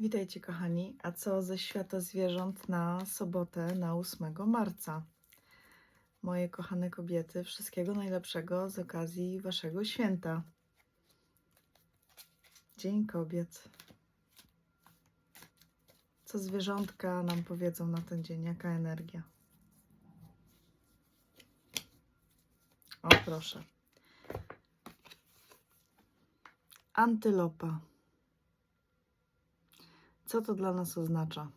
Witajcie kochani, a co ze świata zwierząt na sobotę, na 8 marca? Moje kochane kobiety, wszystkiego najlepszego z okazji Waszego święta. Dzień Kobiet. Co zwierzątka nam powiedzą na ten dzień? Jaka energia? O, proszę. Antylopa. Co to dla nas oznacza?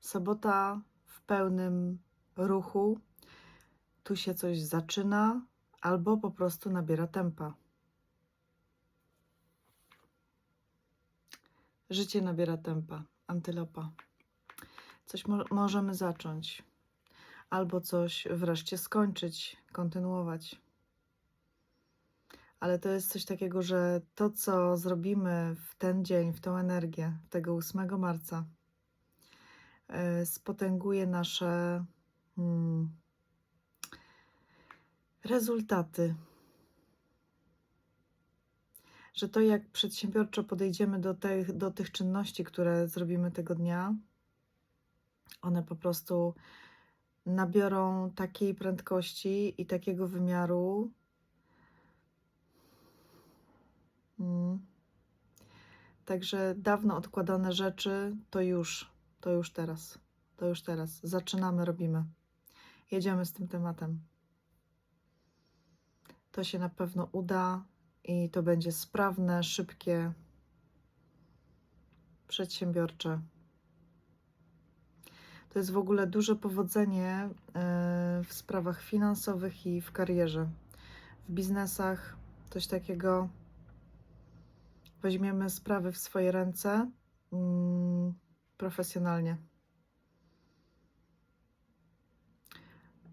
Sobota w pełnym ruchu. Tu się coś zaczyna, albo po prostu nabiera tempa. Życie nabiera tempa. Antylopa. Coś mo- możemy zacząć, albo coś wreszcie skończyć, kontynuować. Ale to jest coś takiego, że to, co zrobimy w ten dzień, w tą energię, tego 8 marca, e, spotęguje nasze mm, rezultaty. Że to, jak przedsiębiorczo podejdziemy do tych, do tych czynności, które zrobimy tego dnia, one po prostu nabiorą takiej prędkości i takiego wymiaru, Mm. Także dawno odkładane rzeczy to już, to już teraz, to już teraz. Zaczynamy, robimy. Jedziemy z tym tematem. To się na pewno uda i to będzie sprawne, szybkie, przedsiębiorcze. To jest w ogóle duże powodzenie e, w sprawach finansowych i w karierze. W biznesach coś takiego weźmiemy sprawy w swoje ręce mm, profesjonalnie.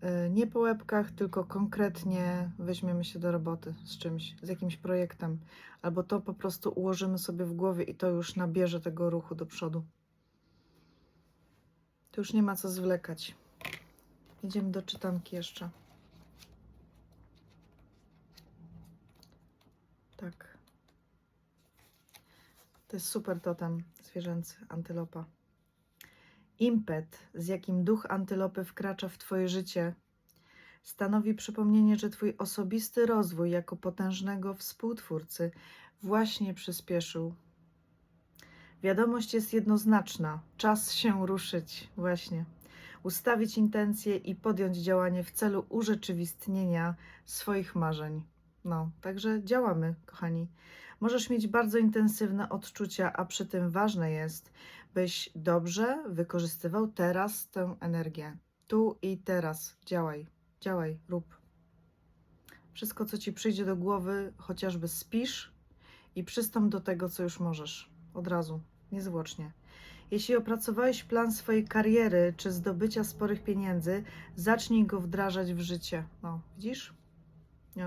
Y, Nie po łebkach, tylko konkretnie weźmiemy się do roboty z czymś, z jakimś projektem, albo to po prostu ułożymy sobie w głowie i to już nabierze tego ruchu do przodu. Tu już nie ma co zwlekać. Idziemy do czytanki jeszcze. To jest super totem zwierzęcy, antylopa. Impet, z jakim duch antylopy wkracza w Twoje życie, stanowi przypomnienie, że Twój osobisty rozwój jako potężnego współtwórcy właśnie przyspieszył. Wiadomość jest jednoznaczna: czas się ruszyć, właśnie. Ustawić intencje i podjąć działanie w celu urzeczywistnienia swoich marzeń. No, także działamy, kochani. Możesz mieć bardzo intensywne odczucia, a przy tym ważne jest, byś dobrze wykorzystywał teraz tę energię. Tu i teraz. Działaj, działaj, rób. Wszystko, co ci przyjdzie do głowy, chociażby spisz i przystąp do tego, co już możesz. Od razu, niezwłocznie. Jeśli opracowałeś plan swojej kariery czy zdobycia sporych pieniędzy, zacznij go wdrażać w życie. No, widzisz?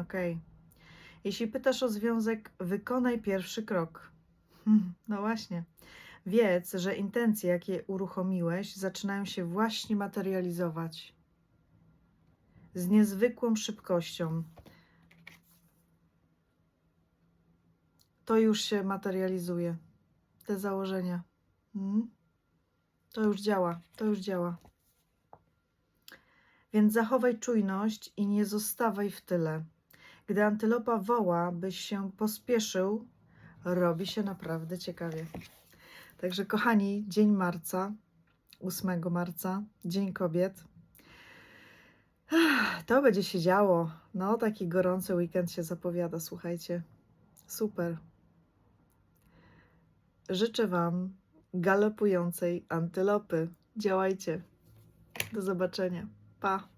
Okej. Jeśli pytasz o związek, wykonaj pierwszy krok. Hmm, No właśnie. Wiedz, że intencje, jakie uruchomiłeś, zaczynają się właśnie materializować. Z niezwykłą szybkością. To już się materializuje. Te założenia. Mm? To już działa, to już działa. Więc zachowaj czujność i nie zostawaj w tyle. Gdy antylopa woła, byś się pospieszył, robi się naprawdę ciekawie. Także, kochani, dzień marca, 8 marca, Dzień Kobiet. To będzie się działo. No, taki gorący weekend się zapowiada, słuchajcie. Super. Życzę Wam galopującej antylopy. Działajcie. Do zobaczenia. Pa.